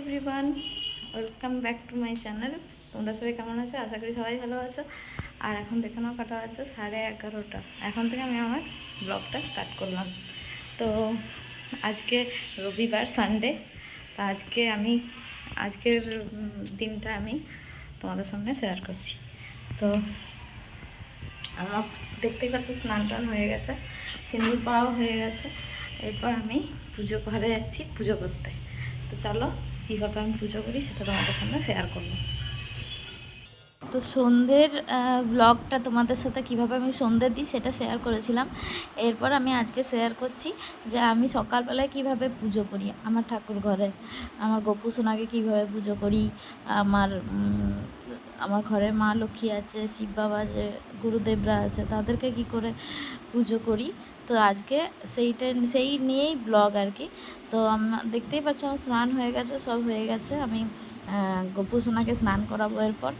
Everyone welcome back to my channel তোমরা সবাই কেমন আছো? আশা করি সবাই ভালো আছো। আর এখন দেখে নাও কাটা আছে সাড়ে এগারোটা। এখন থেকে আমি আমার ব্লগটা স্টার্ট করলাম। তো আজকে রবিবার সানডে তা আজকে আমি, আজকের দিনটা আমি তোমাদের সামনে শেয়ার করছি। তো আমার দেখতেই পাচ্ছ স্নান টান হয়ে গেছে, সিঁদুর পাওয়া হয়ে গেছে। এরপর আমি পুজো ঘরে যাচ্ছি, পুজো করতে। তো চলো কীভাবে আমি পুজো করি সেটা তোমাদের সামনে শেয়ার করব। তো সন্ধ্যের ব্লগটা তোমাদের সাথে কীভাবে আমি সন্ধ্যে দিই সেটা শেয়ার করেছিলাম। এরপর আমি আজকে শেয়ার করছি যে আমি সকালবেলায় কীভাবে পুজো করি আমার ঠাকুর ঘরে। আমার গপু সোনাকে কীভাবে পুজো করি, আমার আমার ঘরে মা লক্ষ্মী আছে, শিব বাবা যে গুরুদেবরা আছে, তাদেরকে কি করে পুজো করি? তো আজকে সেইটা সেই নিয়েই ব্লগ আর কি। তো আমার দেখতেই পাচ্ছ আমার স্নান হয়ে গেছে, সব হয়ে গেছে। আমি গপু সোনাকে স্নান করাবো এরপর।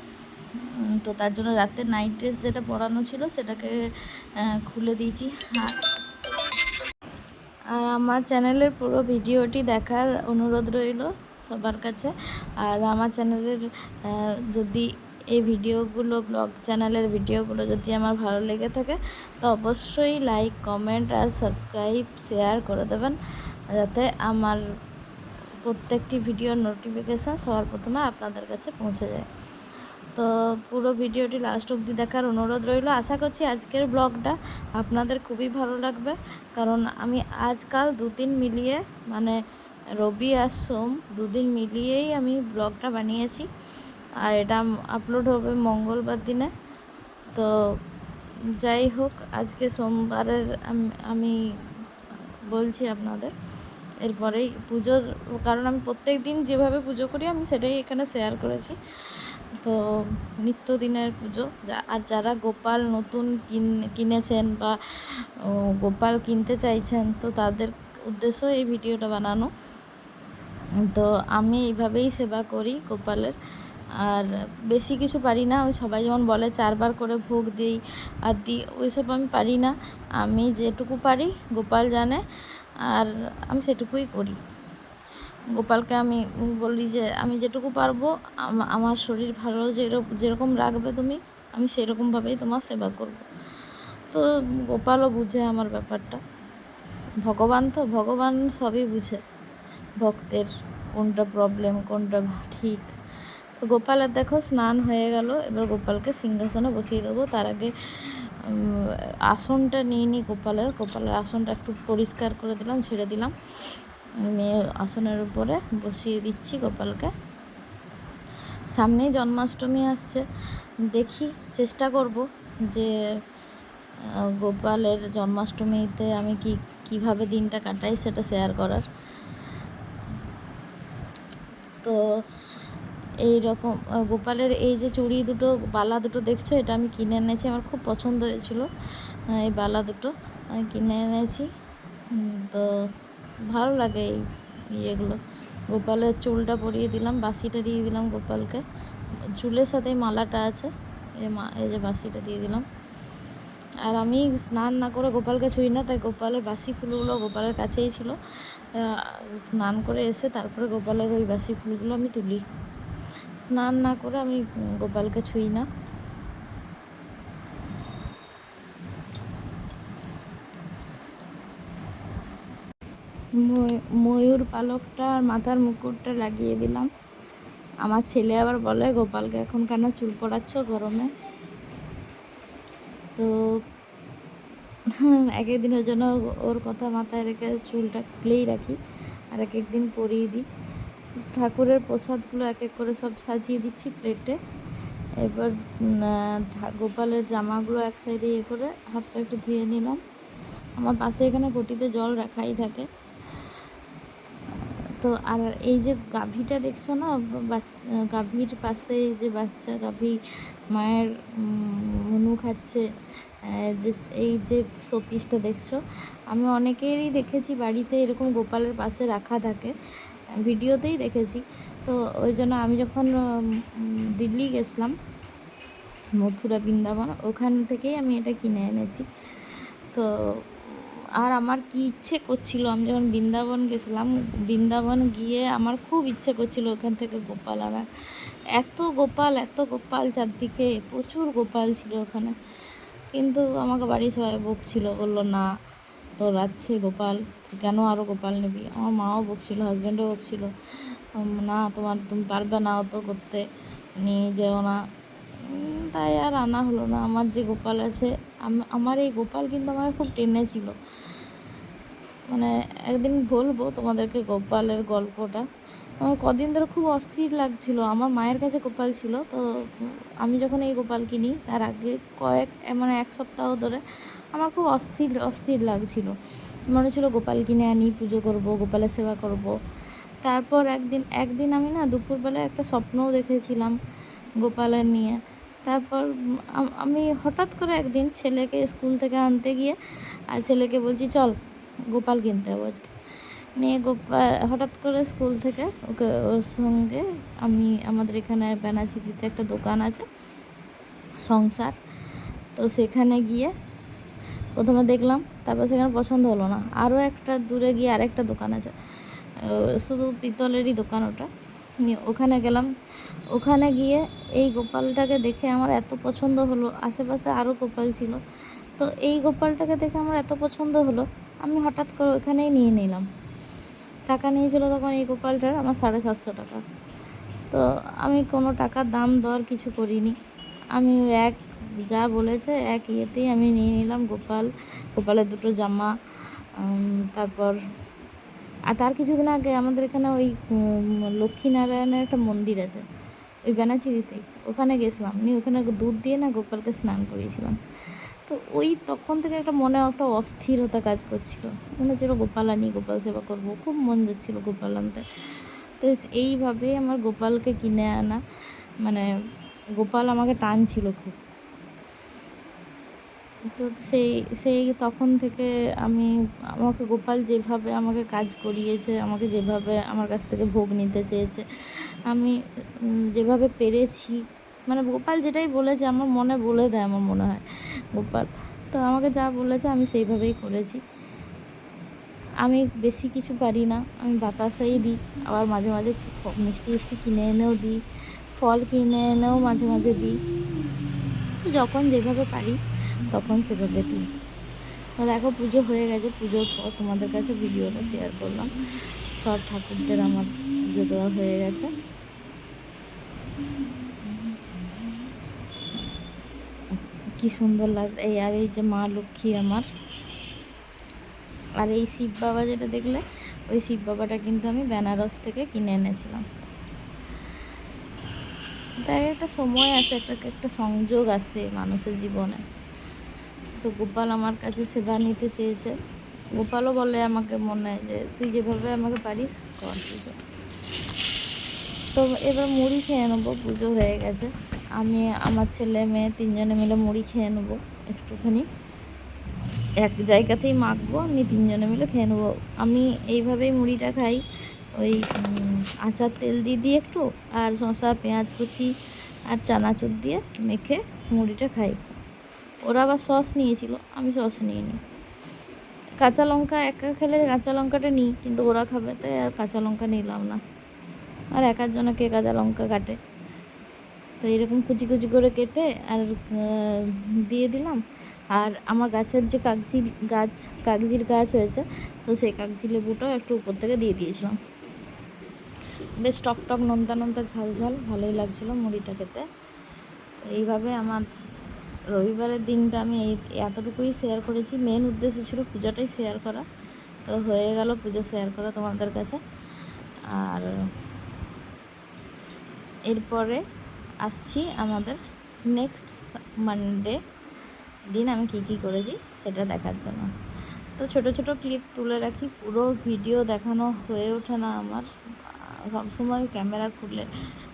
তো তার জন্য রাতে নাইট ড্রেস যেটা পরানো ছিল সেটাকে খুলে দিয়েছি। আর আর আমার চ্যানেলের পুরো ভিডিওটি দেখার অনুরোধ রইল সবার কাছে। আর আমার চ্যানেলের যদি এই ভিডিওগুলো ব্লগ চ্যানেলের ভিডিওগুলো যদি আমার ভালো লেগে থাকে, তো অবশ্যই লাইক কমেন্ট আর সাবস্ক্রাইব শেয়ার করে দেবেন। যাতে আমার প্রত্যেকটি ভিডিওর নোটিফিকেশান সবার প্রথমে আপনাদের কাছে পৌঁছে যায়। তো পুরো ভিডিওটি লাস্ট অবধি দেখার অনুরোধ রইল। আশা করছি আজকের ব্লগটা আপনাদের খুবই ভালো লাগবে। কারণ আমি আজকাল দুদিন মিলিয়ে মানে রবি আর সোম দুদিন মিলিয়েই আমি ব্লগটা বানিয়েছি। আর এটা আপলোড হবে মঙ্গলবার দিনে। তো যাই হোক, আজকে সোমবারের আমি বলছি আপনাদের, এরপরেই পুজোর, কারণ আমি প্রত্যেক দিন যেভাবে পুজো করি, আমি সেটাই এখানে শেয়ার করেছি। তো নিত্যদিনের পুজো আর যারা গোপাল নতুন কিন, কিনেছেন বা গোপাল কিনতে চাইছেন, তো তাদের উদ্দেশ্য এই ভিডিওটা বানানো। তো আমি এইভাবেই সেবা করি গোপালের। আর বেশি কিছু পারি না। ওই সবাই যেমন বলে, চারবার করে ভোগ দিই আর দিই ওইসব আমি পারি না। আমি যেটুকু পারি, গোপাল জানে আর আমি সেটুকুই করি। গোপালকে আমি বলি যে, আমি যেটুকু পারব আমার শরীর ভালো যেরকম রাখবে তুমি, আমি সেরকমভাবেই তোমার সেবা করব। তো গোপালও বুঝে আমার ব্যাপারটা। ভগবান তো, ভগবান সবই বুঝে। ভক্তের কোনটা প্রবলেম কোনটা ঠিক। গোপালের দেখো, স্নান হয়ে গেল। এবার গোপালকে সিংহাসনে বসিয়ে দেবো। তার আগে আসনটা নিয়ে নিই গোপালের। গোপালের আসনটা একটু পরিষ্কার করে দিলাম, ছেড়ে দিলাম। নিয়ে আসনের উপরে বসিয়ে দিচ্ছি গোপালকে। সামনেই জন্মাষ্টমী আসছে। দেখি, চেষ্টা করব যে গোপালের জন্মাষ্টমীতে আমি কি, কীভাবে দিনটা কাটাই সেটা শেয়ার করার। তো এই রকম গোপালের এই যে চুড়ি দুটো, বালা দুটো দেখছ? এটা আমি কিনে এনেছি, আমার খুব পছন্দ হয়েছিল এই বালা দুটো। কিনে এনেছি। তো ভালো লাগে এই ইয়েগুলো। গোপালের চুলটা পরিয়ে দিলাম বাসিটা দিয়ে দিলাম গোপালকে। চুলের সাথে মালাটা আছে, এই মা, এই যে বাসিটা দিয়ে দিলাম। আর আমি স্নান না করে গোপালকে ছুঁই না, তাই গোপালের বাসি ফুলগুলো গোপালের কাছেই ছিল। স্নান করে এসে তারপরে গোপালের ওই বাসি ফুলগুলো আমি তুলি। স্নান না করে আমি গোপালকে ছুঁই না। ময়ূর পালকটা আর মাথার মুকুটটা লাগিয়ে দিলাম। আমার ছেলে আবার বলে, গোপালকে এখন কেন চুল পড়াচ্ছ গরমে? তো এক এক দিনের জন্য ওর কথা মাথায় রেখে চুলটা খুলেই রাখি। আর এক একদিন পরিয়ে দিই। ঠাকুরের প্রসাদগুলো এক এক করে সব সাজিয়ে দিচ্ছি প্লেটে। এবার গোপালের জামাগুলো এক সাইডে ইয়ে করে হাতটা একটু ধুয়ে নিলাম। আমার পাশে এখানে ঘটিতে জল রাখাই থাকে। তো আর এই যে গাভীটা দেখছ না, বাচ্চা, গাভীর পাশে যে বাচ্চা গাভী মায়ের মনু খাচ্ছে যে এই যে শোপিসটা দেখছ, আমি অনেকেরই দেখেছি বাড়িতে এরকম গোপালের পাশে রাখা থাকে। ভিডিওতেই দেখেছি। তো ওই জন্য আমি যখন দিল্লি গেছিলাম, মথুরা, বৃন্দাবন, ওখান থেকেই আমি এটা কিনে এনেছি। তো, আর আমার কি ইচ্ছে করছিল, আমি যখন বৃন্দাবন গেছিলাম, বৃন্দাবন গিয়ে আমার খুব ইচ্ছে করছিল ওখান থেকে গোপাল আনার। এত গোপাল এত গোপাল চারদিকে, প্রচুর গোপাল ছিল ওখানে। কিন্তু আমাকে বাড়ির সবাই বকছিল, বলল, না, তোর আছে গোপাল। কেন আরও গোপাল নিবি? আমার মাও বকছিল হাজব্যান্ডও বকছিল। না, তোমার তুমি পারবে না অত করতে, নিয়ে যেও না। তাই আর আনা হলো না। আমার যে গোপাল আছে আমার এই গোপাল কিন্তু আমাকে খুব টেনেছিল মানে একদিন বলব তোমাদেরকে গোপালের গল্পটা। কদিন ধরে খুব অস্থির লাগছিল। আমার মায়ের কাছে গোপাল ছিল, তো আমি যখন এই গোপাল কিনি তার আগে কয়েক মানে এক সপ্তাহ ধরে আমার খুব অস্থির অস্থির লাগছিল। মনে ছিল গোপাল কিনে আনি, পুজো করব, গোপালের সেবা করব। তারপর একদিন একদিন আমি না দুপুরবেলা একটা স্বপ্নও দেখেছিলাম গোপালের নিয়ে। তারপর আমি হঠাৎ করে একদিন ছেলেকে স্কুল থেকে আনতে গিয়ে, আর ছেলেকে বলছি, চল, গোপাল কিনতে হবে আজকে। নিয়ে গোপাল, হঠাৎ করে স্কুল থেকে ওকে, ওর সঙ্গে আমি, আমাদের এখানে ব্যানাচিতিতে একটা দোকান আছে, সংসার। তো সেখানে গিয়ে প্রথমে দেখলাম, তারপর সেখানে পছন্দ হলো না। আরও একটা দূরে গিয়ে আরেকটা দোকান আছে। শুধু পিতলেরই দোকান ওটা। ওখানে গেলাম। ওখানে গিয়ে এই গোপালটাকে দেখে আমার এত পছন্দ হলো। আশেপাশে আরও গোপাল ছিল। তো এই গোপালটাকে দেখে আমার এত পছন্দ হলো, আমি হঠাৎ করে ওখানেই নিয়ে নিলাম। টাকা নিয়েছিল তখন এই গোপালটার, আমার সাড়ে সাতশো টাকা। তো আমি কোনো টাকার দাম দর কিছু করিনি। আমি এক যা বলেছে, এক ইয়েতেই আমি নিয়ে নিলাম। গোপাল, গোপালের দুটো জামা তারপর, আর তার কিছুদিন আগে আমাদের এখানে ওই লক্ষ্মীনারায়ণের একটা মন্দির আছে, ওই ব্যানাচিরিতেই ওখানে গেছিলাম। নিয়ে ওখানে দুধ দিয়ে না গোপালকে স্নান করিয়েছিলাম। তো ওই তখন থেকে একটা মনে একটা অস্থিরতা কাজ করছিল। মনে হচ্ছিল গোপাল আনি, গোপাল সেবা করব। খুব মন যাচ্ছিল গোপাল আনতে। তো এইভাবেই আমার গোপালকে কিনে আনা। মানে গোপাল আমাকে টানছিল খুব। তো সেই সেই তখন থেকে আমি, আমাকে গোপাল যেভাবে আমাকে কাজ করিয়েছে, আমাকে যেভাবে আমার কাছ থেকে ভোগ নিতে চেয়েছে, আমি যেভাবে পেরেছি মানে গোপাল যেটাই বলেছে, আমার মনে বলে দেয়, আমার মনে হয়, গোপাল। তো আমাকে যা বলেছে, আমি সেইভাবেই করেছি। আমি বেশি কিছু পারি না, আমি বাতাসাই দিই, আবার মাঝে মাঝে মিষ্টি মিষ্টি কিনে এনেও দিই, ফল কিনে এনেও মাঝে মাঝে দিই। যখন যেভাবে পারি তখন দিই তো দেখো, পুজো হয়ে গেছে, পুজোর পর তোমাদের কাছে ভিডিওটা শেয়ার করলাম। সব ঠাকুরদের আমার পুজো দেওয়া হয়ে গেছে। কি সুন্দর লাগ, এই আর এই যে মা লক্ষ্মী আমার। আর এই শিব বাবা যেটা দেখলে, ওই শিব বাবাটা কিন্তু আমি বেনারস থেকে কিনে এনেছিলাম। তাই একটা সময় আছে, একটা একটা সংযোগ আছে মানুষের জীবনে। তো গোপাল আমার কাছে সেবা নিতে চেয়েছে। গোপালও বলে আমাকে মনে হয় যে, তুই যেভাবে আমাকে পারিস, কর তো এবার মুড়ি খেয়ে নেব, পুজো হয়ে গেছে। আমি, আমার ছেলে মেয়ে তিনজনে মিলে মুড়ি খেয়ে নেব একটুখানি। এক জায়গাতেই মাখবো, আমি তিনজনে মিলে খেয়ে নেব। আমি এইভাবেই মুড়িটা খাই। ওই আচার তেল দিয়ে দিই একটু, আর শশা পেঁয়াজ কুচি আর চানাচুর দিয়ে মেখে মুড়িটা খাই। ওরা আবার সস নিয়েছিল, আমি সস নিয়ে নিই কাঁচা লঙ্কা একা খেলে কাঁচা লঙ্কাটা নিই, কিন্তু ওরা খাবে, তাই আর কাঁচা লঙ্কা নিলাম না। আর একার জন্য কে কাঁচা লঙ্কা কাটে। তো এরকম কুচি কুচি করে কেটে আর দিয়ে দিলাম। আর আমার গাছের যে কাগজি গাছ, কাগজির গাছ হয়েছে, তো সেই কাগজি লেবুটাও একটু উপর থেকে দিয়ে দিয়েছিলাম। বেশ টক টক নোনতা নোনতা ঝাল ঝাল ভালোই লাগছিল মুড়িটা খেতে। এইভাবে আমার রবিবারের দিনটা আমি এই এতটুকুই শেয়ার করেছি। মেন উদ্দেশ্য ছিল পূজাটাই শেয়ার করা। তো হয়ে গেল পুজো শেয়ার করা তোমাদের কাছে। আর এরপরে আসছি আমাদের নেক্সট মানডে দিন আমি কী কী করেছি সেটা দেখার জন্য। তো ছোট ছোট ক্লিপ তুলে রাখি, পুরো ভিডিও দেখানো হয়ে ওঠে না আমার। সবসময় ক্যামেরা খুলে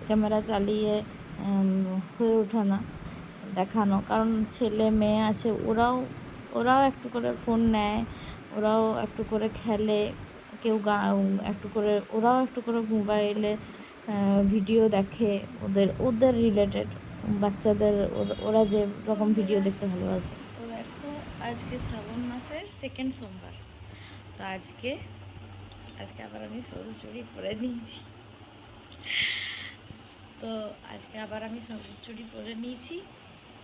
ক্যামেরা চালিয়ে হয়ে ওঠে না। দেখানো। কারণ ছেলে মেয়ে আছে, ওরাও ওরাও একটু করে ফোন নেয়, ওরাও একটু করে খেলে, কেউ গা, একটু করে, ওরাও একটু করে মোবাইলে ভিডিও দেখে ওদের ওদের রিলেটেড বাচ্চাদের, ওর- যে রকম ভিডিও দেখতে ভালোবাসে। তো দেখো, আজকে শ্রাবণ মাসের সেকেন্ড সোমবার। তো আজকে আজকে আবার আমি সবুজ চুড়ি পরে নিয়েছি। তো আজকে আবার আমি সবুজ চুড়ি পরে নিয়েছি।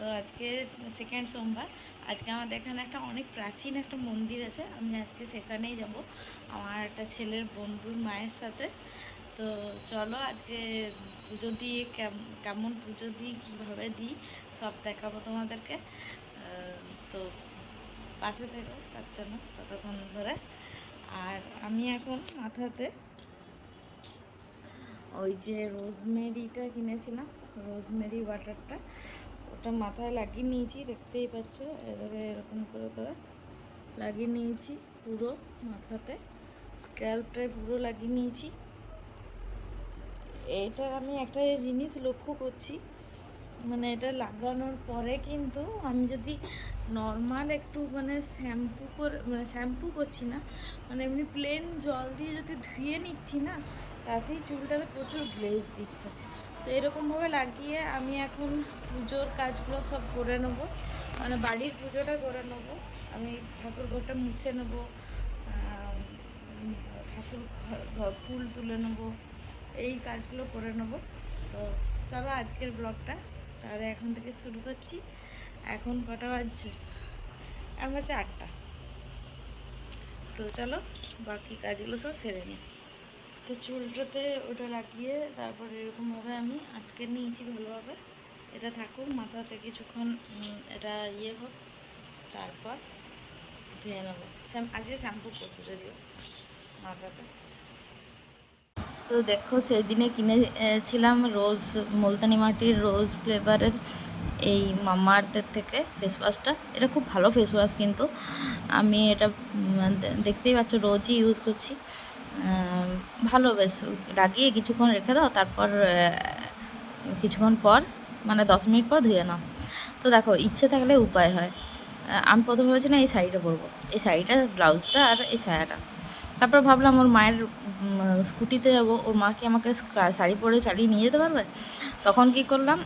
তো আজকে সেকেন্ড সোমবার। আজকে আমাদের এখানে একটা অনেক প্রাচীন একটা মন্দির আছে। আমি আজকে সেখানেই যাব আমার একটা ছেলের বন্ধুর মায়ের সাথে। তো চলো আজকে পুজো দিয়ে কেম- কেমন পুজো দিই, কীভাবে দিই, সব দেখাবো তোমাদেরকে। তো পাশে থেকো, তার জন্য ততক্ষণ ধরে। আর আমি এখন মাথাতে ওই যে রোজমেরিটা কিনেছিলাম রোজমেরি ওয়াটারটা ওটা মাথায় লাগিয়ে নিয়েছি, দেখতেই পাচ্ছ, এভাবে এরকম করে করে লাগিয়ে নিয়েছি পুরো মাথাতে। স্ক্যাল্পটায় পুরো লাগিয়ে নিয়েছি। এটা আমি একটা জিনিস লক্ষ্য করছি মানে এটা লাগানোর পরে কিন্তু আমি যদি নর্মাল একটু মানে শ্যাম্পু করে মানে শ্যাম্পু করছি না মানে এমনি প্লেন জল দিয়ে যদি ধুয়ে নিচ্ছি না, তাতেই চুলটাতে প্রচুর গ্লেজ দিচ্ছে। তো এরকমভাবে লাগিয়ে আমি এখন পুজোর কাজগুলো সব করে নেব। মানে বাড়ির পুজোটা করে নেব। আমি ঠাকুর ঘরটা মুছে নেব ঠাকুর ফুল তুলে নেব, এই কাজগুলো করে নেব। তো চলো আজকের ব্লগটা, তাহলে এখন থেকে শুরু করছি। এখন কটা বাজছে? এখন হচ্ছে আটটা। তো চলো বাকি কাজগুলো সব সেরে নিই। তো চুলটাতে ওটা লাগিয়ে তারপরে এরকমভাবে আমি আটকে নিয়েছি ভালোভাবে। এটা থাকুক মাথাতে কিছুক্ষণ এটা ইয়ে হোক, তারপর ধুয়ে নেব। আজকে শ্যাম্পু করব যদিও মাথাতে। তো দেখো, সেদিনে কিনেছিলাম রোজ, মুলতানি মাটির রোজ ফ্লেভারের এই মামাআর্থের থেকে ফেস ওয়াশটা এটা খুব ভালো ফেস ওয়াশ কিন্তু। আমি এটা দেখতেই পাচ্ছ, রোজই ইউজ করছি। ভালো বেশ লাগিয়ে কিছুক্ষণ রেখে দাও, তারপর কিছুক্ষণ পর মানে দশ মিনিট পর ধুয়ে নাও। তো দেখো, ইচ্ছে থাকলে উপায় হয়। আমি প্রথমে ভেবেছিলাম এই শাড়িটা পরবো। এই শাড়িটা, ব্লাউজটা আর এই সায়াটা তারপর ভাবলাম ওর মায়ের স্কুটিতে যাব। ওর মা কি আমাকে শাড়ি পরে চালিয়ে নিয়ে যেতে পারবে? তখন কি করলাম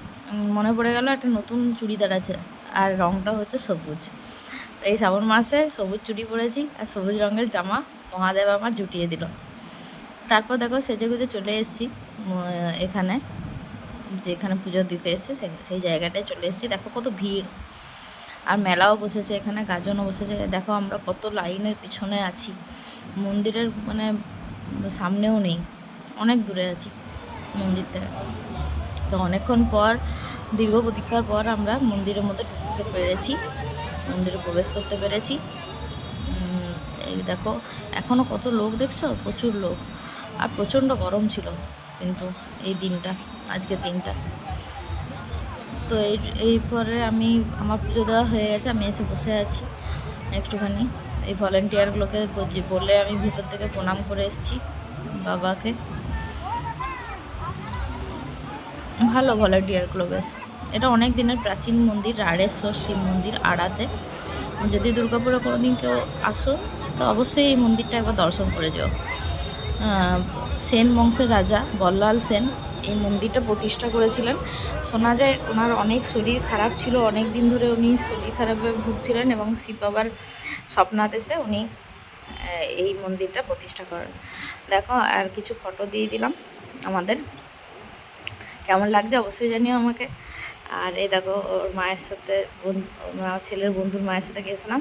মনে পড়ে গেল একটা নতুন চুড়িদার আছে, আর রঙটা হচ্ছে সবুজ। এই শ্রাবণ মাসে সবুজ চুড়ি পরেছি, আর সবুজ রঙের জামা মহাদেব আমার জুটিয়ে দিল। তারপর দেখো সেজে গুজে চলে এসেছি এখানে, যেখানে পুজো দিতে এসেছে সেই জায়গাটায় চলে এসেছি। দেখো কত ভিড়। আর মেলাও বসেছে এখানে, গাজনও বসেছে। দেখো আমরা কত লাইনের পিছনে আছি। মন্দিরের মানে সামনেও নেই, অনেক দূরে আছি মন্দির থেকে। তো অনেকক্ষণ পর, দীর্ঘ প্রতীক্ষার পর আমরা মন্দিরের মধ্যে ঢুকতে পেরেছি, মন্দিরে প্রবেশ করতে পেরেছি। এই দেখো এখনও কত লোক দেখছ? প্রচুর লোক। আর প্রচণ্ড গরম ছিল কিন্তু এই দিনটা, আজকের দিনটা। তো এই এই পরে আমি, আমার পুজো দেওয়া হয়ে গেছে, আমি এসে বসে আছি একটুখানি। এই ভলেন্টিয়ারগুলোকে বলছি, বলে আমি ভিতর থেকে প্রণাম করে এসেছি বাবাকে। ভালো ভলেন্টিয়ারগুলো বেশ। এটা অনেক দিনের প্রাচীন মন্দির, রাড়েশ্বর শিব মন্দির, আড়াতে। যদি দুর্গাপুরে কোনো দিন কেউ আসো তো অবশ্যই এই মন্দিরটা একবার দর্শন করে যেও। সেন বংশের রাজা বল্লাল সেন এই মন্দিরটা প্রতিষ্ঠা করেছিলেন। শোনা যায় ওনার অনেক শরীর খারাপ ছিল অনেক দিন ধরে উনি শরীর খারাপে ভুগছিলেন এবং শিব বাবার স্বপ্নাদেশে উনি এই মন্দিরটা প্রতিষ্ঠা করেন। দেখো, আর কিছু ফটো দিয়ে দিলাম আমাদের। কেমন লাগছে অবশ্যই জানিও আমাকে। আর এই দেখো, ওর মায়ের সাথে ছেলের বন্ধুর মায়ের সাথে গেছিলাম